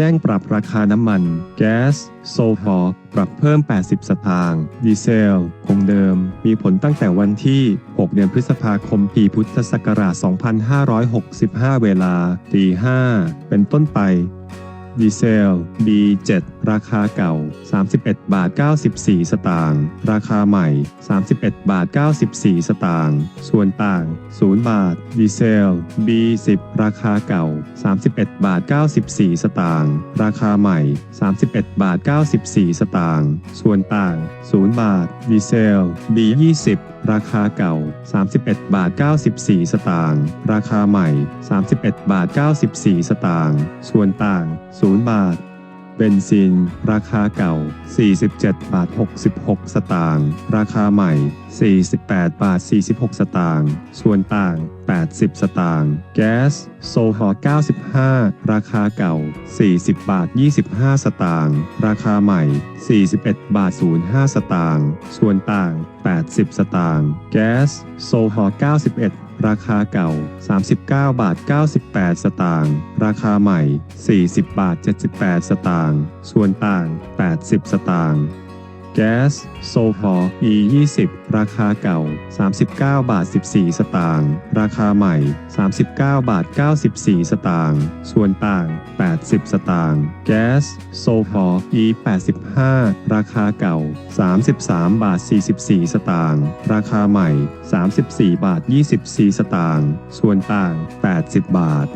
แจ้งปรับราคาน้ำมัน แก๊ส โซฮอล์ปรับเพิ่ม 80 สตางค์ดีเซล คงเดิม มีผลตั้งแต่วันที่ 6 เดือนพฤษภาคม ปีพุทธศักราช 2565 เวลาตี5เป็นต้นไป ดีเซล B7 ราคาเก่า 31 บาท 94 สตางค์ ราคาใหม่ 31 บาท 94 สตางค์ ส่วนต่าง 0 บาท ดีเซล B10 ราคาเก่า 31 บาท 94 สตางค์ ราคาใหม่ 31 บาท 94 สตางค์ ส่วนต่าง 0 บาท ดีเซล B20 ราคาเก่า 31 บาท 94 สตางค์ ราคาใหม่ 31 บาท 94 สตางค์ ส่วนต่าง 0 0 บาท เบนซิน ราคาเก่า 47 บาท 66 สตางค์ ราคาใหม่ 48 บาท 46 สตางค์ ส่วนต่าง 80 สตางค์ แก๊ส โซฮอล์95 ราคาเก่า 40 บาท 25 สตางค์ ราคาใหม่ 41 บาท 05 สตางค์ ส่วนต่าง 80 สตางค์ แก๊ส โซฮอล์91 ราคาเก่า 39 บาท 98 สตางค์ ราคาใหม่ 40 บาท 78 สตางค์ ส่วนต่าง 80 สตางค์ แก๊สโซฮอล์ E 20 ราคาเก่า 39 บาท 14 สตางค์ ราคาใหม่ 39 บาท 94 สตางค์ ส่วนต่าง 80 สตางค์ แก๊สโซฮอล์ E 85 ราคาเก่า 33 บาท 44 สตางค์ ราคาใหม่ 34 บาท 24 สตางค์ ส่วนต่าง 80 บาท